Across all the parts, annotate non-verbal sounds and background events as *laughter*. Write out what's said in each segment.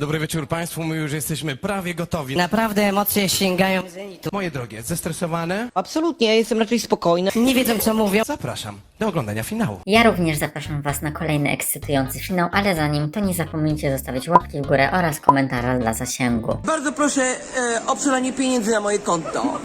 Dobry wieczór Państwu, my już jesteśmy prawie gotowi. Naprawdę emocje sięgają zenitu. Moje drogie, zestresowane? Absolutnie, jestem raczej spokojna. Nie wiedzą co mówią. Zapraszam do oglądania finału. Ja również zapraszam Was na kolejny ekscytujący finał, ale zanim to nie zapomnijcie zostawić łapki w górę oraz komentarza dla zasięgu. Bardzo proszę e, o przelanie pieniędzy na moje konto.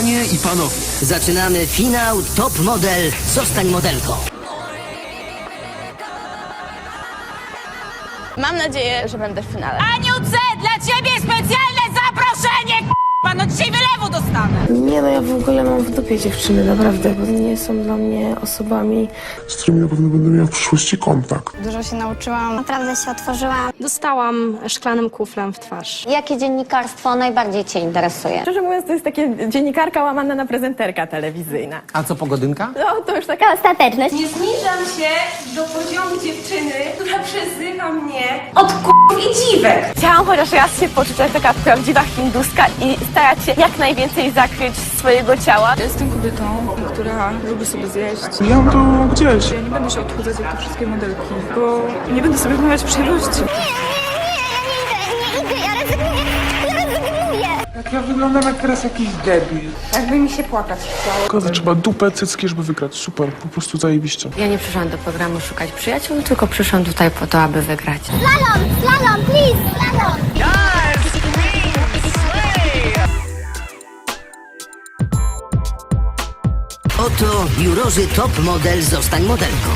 Panie i panowie, Zaczynamy finał Top Model. Zostań modelką. Mam nadzieję, że będę w finale. Aniu C, dla ciebie specjalne zaproszenie! No dzisiaj wylewu dostanę! Nie no, ja w ogóle mam w dupie dziewczyny, naprawdę, bo nie są dla mnie osobami. z którymi na pewno będę miał w przyszłości kontakt. Dużo się nauczyłam. Naprawdę się otworzyłam. Dostałam szklanym kuflem w twarz. Jakie dziennikarstwo najbardziej Cię interesuje? Szczerze mówiąc, to jest takie dziennikarka łamana na prezenterka telewizyjna. a co pogodynka? No, to już taka Ostateczność. Nie zniżam się do poziomu dziewczyny, która przezywa mnie od k***ów i dziwek. Chciałam chociaż raz się poczuć jak taka prawdziwa hinduska i starać się jak najwięcej zakryć swojego ciała. Jestem kobietą, która lubi sobie zjeść. Ja mam to gdzieś. Ja nie będę się odchudzać jak te wszystkie modelki, bo nie będę sobie odmawiać przyjemności. Nie idę, ja rezygnuję, ja rezygnuję. Jak ja wyglądam jak teraz jakiś debil. Jakby mi się płakać chciało. Szkoda, trzeba dupę, cycki, żeby wygrać. Super, po prostu zajebiście. Ja nie przyszłam do programu szukać przyjaciół, tylko przyszłam tutaj po to, aby wygrać. Slalom, slalom, please, slalom. Oto jurorzy Top Model. Zostań modelką.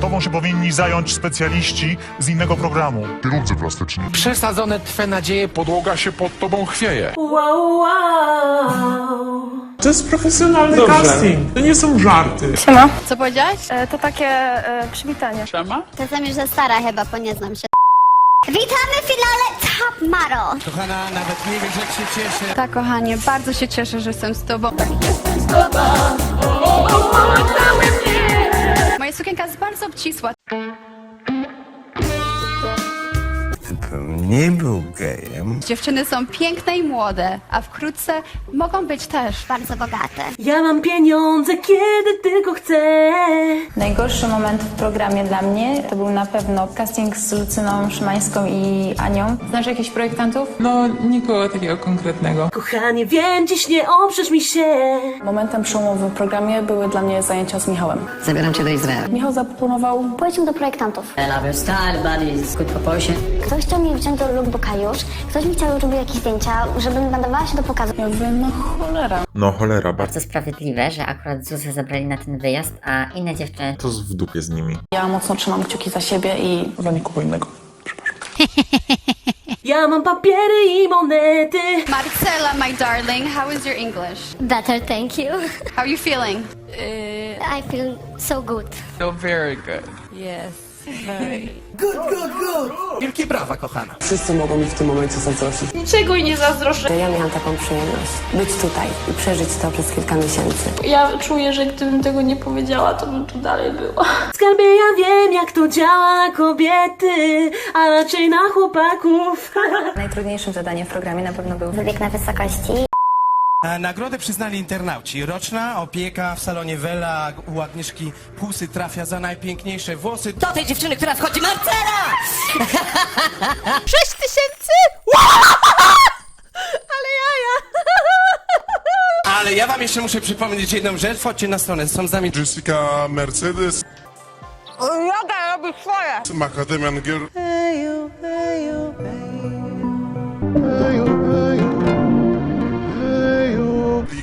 Tobą się powinni zająć specjaliści z innego programu. Kierowcy plastyczni. Przesadzone twe nadzieje, Podłoga się pod tobą chwieje. To jest profesjonalny casting. To nie są żarty. Co powiedziałaś? E, to takie e, przywitanie. Czasem już za stara chyba, bo nie znam się. Witamy w finale Top Model. Kochana, nawet nie wiesz jak się cieszę. Tak, kochanie, bardzo się cieszę, że jestem z tobą. Moja sukienka jest bardzo obcisła. Nie był gejem. Dziewczyny są piękne i młode, a wkrótce mogą być też. Bardzo bogate. Ja mam pieniądze, kiedy tylko chcę. Najgorszy moment w programie dla mnie to był na pewno casting z Lucyną Szymańską i Anią. Znasz jakichś projektantów? No, nikogo takiego konkretnego. Kochanie, wiem, dziś nie oprzesz mi się. Momentem przełomowym w programie były dla mnie zajęcia z Michałem. Zabieram cię do Izraela. Michał zaproponował Pójdźmy do projektantów. I love your style. Good proportion. Ktoś chciał mnie wziąć do lookbooka już. Ktoś mi chciał robić jakieś zdjęcia, żebym nadawała się do pokazu. Ja mówię, no cholera. No cholera, Bardzo sprawiedliwe, że akurat Zuzę zabrali na ten wyjazd, a inne dziewczyny to w dupie z nimi. Ja mocno trzymam kciuki za siebie i Za nikogo innego. *laughs* Ja mam papiery i monety. Marcela, my darling, how is your English? Better, thank you. How are you feeling? I feel so good. Wielkie brawa, kochana. Wszyscy mogą mi w tym momencie zazdrościć. Niczego i nie zazdroszczę. Ja miałam taką przyjemność być tutaj i przeżyć to przez kilka miesięcy. Ja czuję, że gdybym tego nie powiedziała, to bym tu dalej była. Skarbie, ja wiem, jak to działa na kobiety, a raczej na chłopaków. *laughs* Najtrudniejszym zadaniem w programie na pewno był Wybieg na wysokości. Nagrodę przyznali internauci. Roczna opieka w salonie Wella u Agnieszki Pusy trafia za najpiękniejsze włosy. Do tej dziewczyny, która wchodzi Marcela! *laughs* Sześć tysięcy! *laughs* Ale jaja! *laughs* Ale ja wam jeszcze muszę przypomnieć jedną rzecz. Wchodźcie na stronę, są z nami Jessica Mercedes. Joga robi swoje. Macadamian Girl.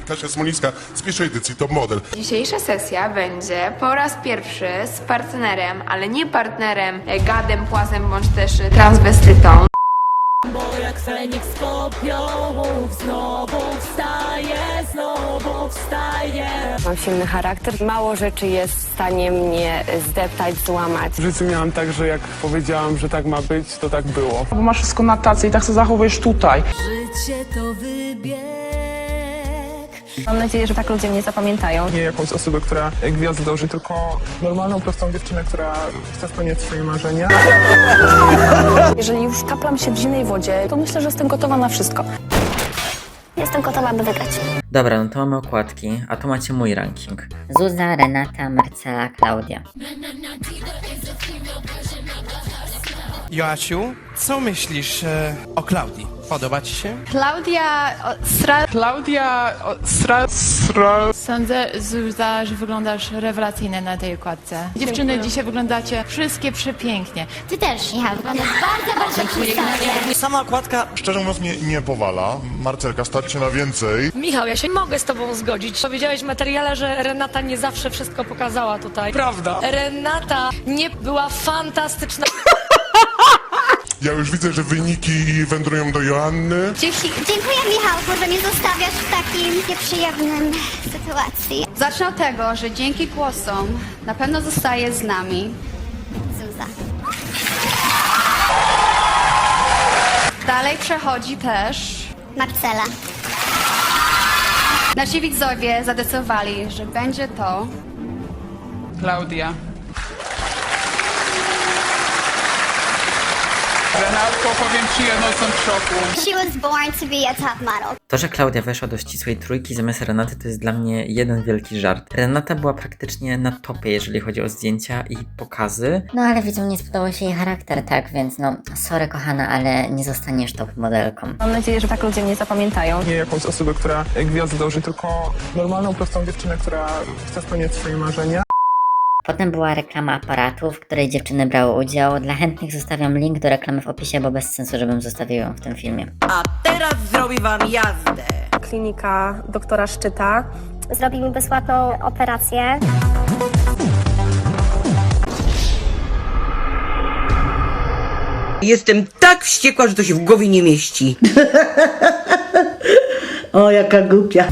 Kasia Smolińska z pierwszej edycji Top Model. Dzisiejsza sesja będzie po raz pierwszy z partnerem, ale nie partnerem, e, gadem, płazem bądź też transwestytą. Mam silny charakter. Mało rzeczy jest w stanie mnie zdeptać, złamać. W życiu miałam tak, że jak powiedziałam, że tak ma być, to tak było. Bo masz wszystko na tacy i tak się zachowujesz tutaj. Mam nadzieję, że tak ludzie mnie zapamiętają. Nie jakąś osobę, która gwiazdę dąży, tylko normalną, prostą dziewczynę, która chce spełniać swoje marzenia. Jeżeli już kaplam się w zimnej wodzie, to myślę, że jestem gotowa na wszystko. Jestem gotowa, by wygrać. Dobra, no to mamy okładki, a tu macie mój ranking. Zuza, Renata, Marcela, Klaudia. Joasiu, co myślisz e, o Klaudii? Podoba ci się? Klaudia Sra... Klaudia Sra... Sra... Sądzę, Zuza, że wyglądasz rewelacyjnie na tej okładce. Dziewczyny, dzisiaj wyglądacie wszystkie przepięknie. Ty też, Michał, wyglądasz bardzo, bardzo przystępnie. Sama okładka Szczerze mówiąc mnie nie powala. Marcelka, stać się na więcej. Michał, ja się mogę z tobą zgodzić. Powiedziałeś w materiale, że Renata nie zawsze wszystko pokazała tutaj. Prawda. Renata nie była fantastyczna. Ja już widzę, że wyniki wędrują do Joanny. Dzięki, dziękuję, Michał, że mnie zostawiasz w takim nieprzyjemnym sytuacji. Zacznę od tego, że dzięki głosom na pewno zostaje z nami Zuza. Dalej przechodzi też. Marcela. Nasi widzowie zadecydowali, że będzie to Klaudia. Renatko, powiem ci jedno, jestem w szoku. She was born to be a top model. To, że Klaudia weszła do ścisłej trójki zamiast Renaty, to jest dla mnie jeden wielki żart. Renata była praktycznie na topie, jeżeli chodzi o zdjęcia i pokazy. No ale widzą, nie spodobał się jej charakter, tak? Więc no, sorry kochana, ale nie zostaniesz top modelką. Mam nadzieję, że tak ludzie mnie zapamiętają. Nie jakąś osobę, która gwiazdę dąży, tylko normalną, prostą dziewczynę, która chce spełniać swoje marzenia. Potem była reklama aparatu, w której dziewczyny brały udział. Dla chętnych zostawiam link do reklamy w opisie, bo bez sensu, żebym zostawił ją w tym filmie. A teraz zrobi wam jazdę. Klinika doktora Szczyta. Zrobi mi bezpłatną operację. Jestem tak wściekła, że to się w głowie nie mieści. *laughs* O, jaka głupia.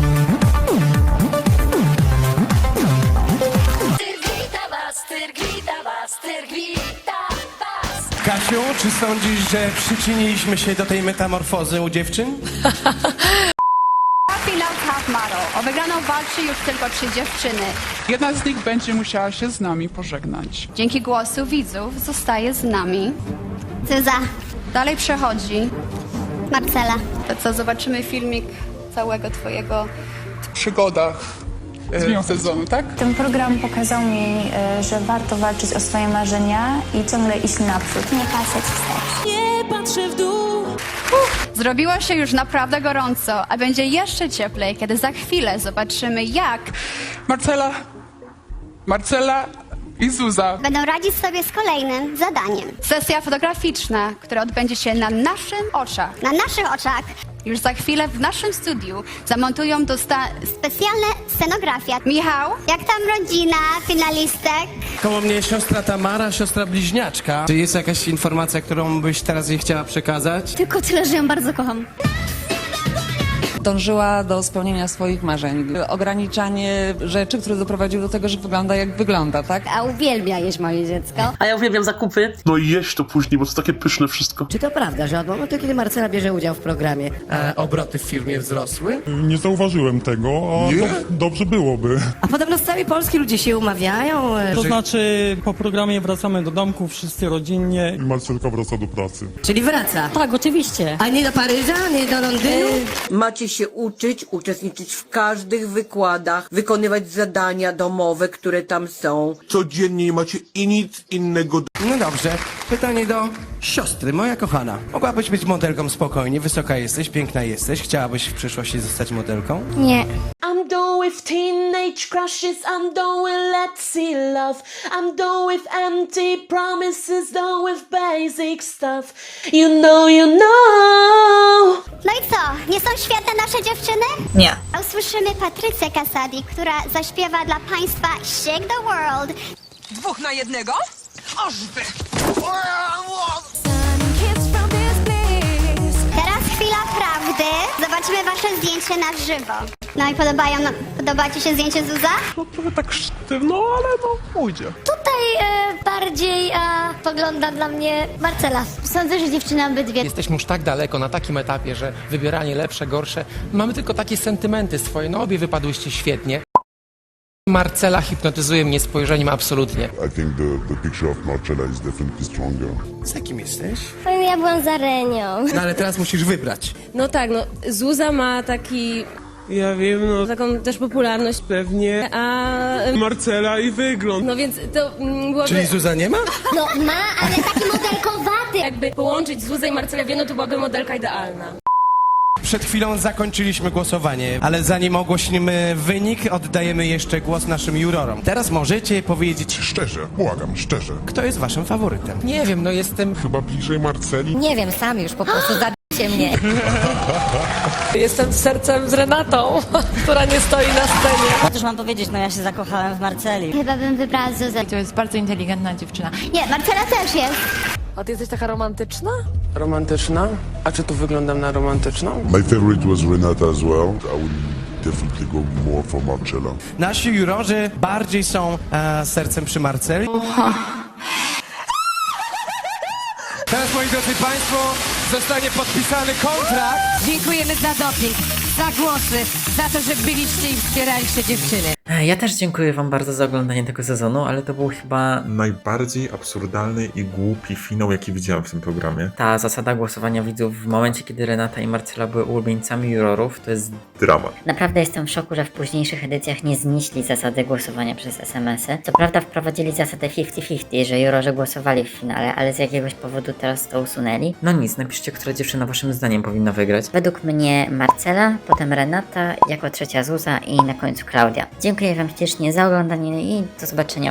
Kasiu, czy sądzisz, że przyczyniliśmy się do tej metamorfozy u dziewczyn? Finał Top Model. O wygraną walczy już tylko trzy dziewczyny. Jedna z nich będzie musiała się z nami pożegnać. Dzięki głosu widzów zostaje z nami. Zuza. Dalej przechodzi. Marcela. To co, zobaczymy filmik całego twojego... Przygodach e, sezonu, tak? Ten program pokazał mi, e, że warto walczyć o swoje marzenia i ciągle iść naprzód. Nie patrzeć wstecz. Nie patrzę w dół. Zrobiło się już naprawdę gorąco, a będzie jeszcze cieplej, kiedy za chwilę zobaczymy jak Marcela, Marcela i Zuza. Będą radzić sobie z kolejnym zadaniem. sesja fotograficzna, która odbędzie się na naszych oczach. Na naszych oczach Już za chwilę w naszym studiu zamontują dosta... specjalne scenografia. Michał? Jak tam rodzina finalistek? Koło mnie siostra Tamara, siostra bliźniaczka. Czy jest jakaś informacja, którą byś teraz jej chciała przekazać? Tylko tyle, że ją bardzo kocham. Dążyła do spełnienia swoich marzeń. Ograniczanie rzeczy, które doprowadziły do tego, że wygląda jak wygląda, tak? A uwielbia jeść moje dziecko. A ja uwielbiam zakupy. No i jeść to później, bo to takie pyszne wszystko. Czy to prawda, że od momentu, kiedy Marcela bierze udział w programie, A obroty w firmie wzrosły? Nie zauważyłem tego, a to dobrze byłoby. a podobno z całej Polski ludzie się umawiają, e, To znaczy, po programie wracamy do domku, wszyscy rodzinnie. I Marcelka wraca do pracy. czyli wraca. Tak, oczywiście. A nie do Paryża, nie do Londynu? Macie się uczyć, uczestniczyć w każdych wykładach, wykonywać zadania domowe, które tam są. Codziennie nie macie i nic innego No dobrze. Pytanie do siostry, moja kochana. Mogłabyś być modelką spokojnie, wysoka jesteś, piękna jesteś. Chciałabyś w przyszłości zostać modelką? Nie. I'm done with teenage crushes, I'm done with let's see love. I'm done with empty promises, done with basic stuff. You know, you know. No i co? Nie są świetne nasze dziewczyny? Nie. Usłyszymy Patrycję Casadi, która zaśpiewa dla Państwa Shake the World. Dwóch na jednego? Ożby! chwila prawdy. Zobaczymy wasze zdjęcie na żywo. No i podobają, no, podoba ci się zdjęcie Zuza? No trochę tak sztywno, ale no pójdzie. Tutaj e, bardziej e, pogląda dla mnie Marcela. Sądzę, że dziewczyny obydwie. Jesteśmy już tak daleko, na takim etapie, że wybieranie lepsze, gorsze. Mamy tylko takie sentymenty swoje. No obie wypadłyście świetnie. Marcela hipnotyzuje mnie spojrzeniem absolutnie. I think the, the picture of Marcella is definitely stronger. Z jakim jesteś? Ja byłam za Renią. No ale teraz musisz wybrać. No tak, no Zuza ma taki, Ja wiem, no taką też popularność, pewnie a Marcela i wygląd. no więc to mm, byłoby Czyli Zuza nie ma? No ma, ale taki modelkowaty. jakby połączyć Zuzę i Marcelę w jedno, to byłaby modelka idealna. Przed chwilą zakończyliśmy głosowanie, ale zanim ogłosimy wynik, oddajemy jeszcze głos naszym jurorom. Teraz możecie powiedzieć, Szczerze, błagam, szczerze. kto jest waszym faworytem. Nie wiem, no jestem... Chyba bliżej Marceli? Nie wiem, sam już po prostu zabijcie mnie. *laughs* Jestem sercem z Renatą, *laughs* która nie stoi na scenie. Cóż mam powiedzieć, no ja się zakochałem w Marceli. Chyba bym wybrała Zuzę. To jest bardzo inteligentna dziewczyna. Nie, Marcela też jest. A ty jesteś taka romantyczna? Romantyczna? A czy tu wyglądam na romantyczną? My favorite was Renata as well. I would definitely go more for Marcella. Nasi jurorzy bardziej są e, sercem przy Marceli. Teraz, moi drodzy Państwo, zostanie podpisany kontrakt. Dziękujemy za doping, za głosy, za to, że byliście i wspieraliście dziewczyny. E, Ja też dziękuję wam bardzo za oglądanie tego sezonu, ale to był chyba Najbardziej absurdalny i głupi finał, jaki widziałem w tym programie. ta zasada głosowania widzów w momencie, kiedy Renata i Marcela były ulubieńcami jurorów, to jest Dramat. Naprawdę jestem w szoku, że w późniejszych edycjach nie znieśli zasady głosowania przez SMS-y. Co prawda wprowadzili zasadę 50-50, że jurorzy głosowali w finale, ale z jakiegoś powodu teraz to usunęli. No nic, napiszcie, która dziewczyna waszym zdaniem powinna wygrać. Według mnie Marcela, potem Renata, jako trzecia Zuza i na końcu Klaudia. Dziękuję Wam ślicznie za oglądanie i do zobaczenia